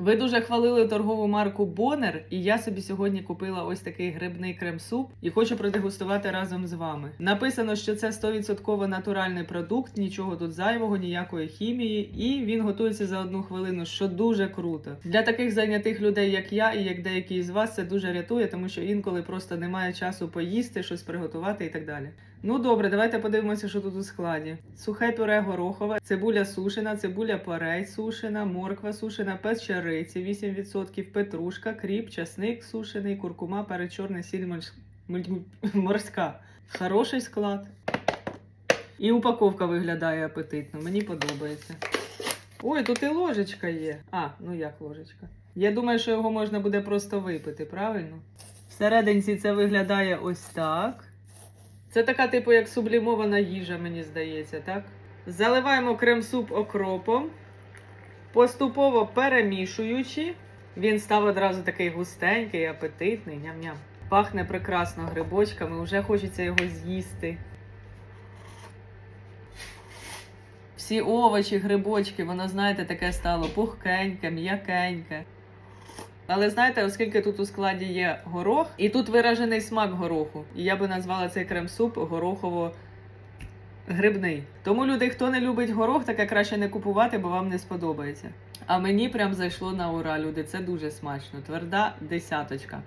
Ви дуже хвалили торгову марку Бонер, і я собі сьогодні купила ось такий грибний крем-суп і хочу продегустувати разом з вами. Написано, що це 100% натуральний продукт, нічого тут зайвого, ніякої хімії, і він готується за одну хвилину, що дуже круто. Для таких зайнятих людей, як я, і як деякі з вас, це дуже рятує, тому що інколи просто немає часу поїсти, щось приготувати і так далі. Ну добре, давайте подивимося, що тут у складі. Сухе пюре горохове, цибуля сушена, цибуля порей сушена, морква сушена, печериці 8%, петрушка, кріп, часник сушений, куркума, перець сіль морсь- морська. Хороший склад. І упаковка виглядає апетитно, мені подобається. Ой, тут і ложечка є. А, ну як ложечка? Я думаю, що його можна буде просто випити, правильно? Всерединці це виглядає ось так. Це така, типу, як сублімована їжа, мені здається, так? Заливаємо крем-суп окропом, поступово перемішуючи. Він став одразу такий густенький, апетитний, ням-ням. Пахне прекрасно грибочками, вже хочеться його з'їсти. Всі овочі, грибочки, воно, знаєте, таке стало пухкеньке, м'якеньке. Але знаєте, оскільки тут у складі є горох, і тут виражений смак гороху, і я би назвала цей крем-суп горохово-грибний. Тому люди, хто не любить горох, таке краще не купувати, бо вам не сподобається. А мені прям зайшло на ура, люди. Це дуже смачно. Тверда десяточка.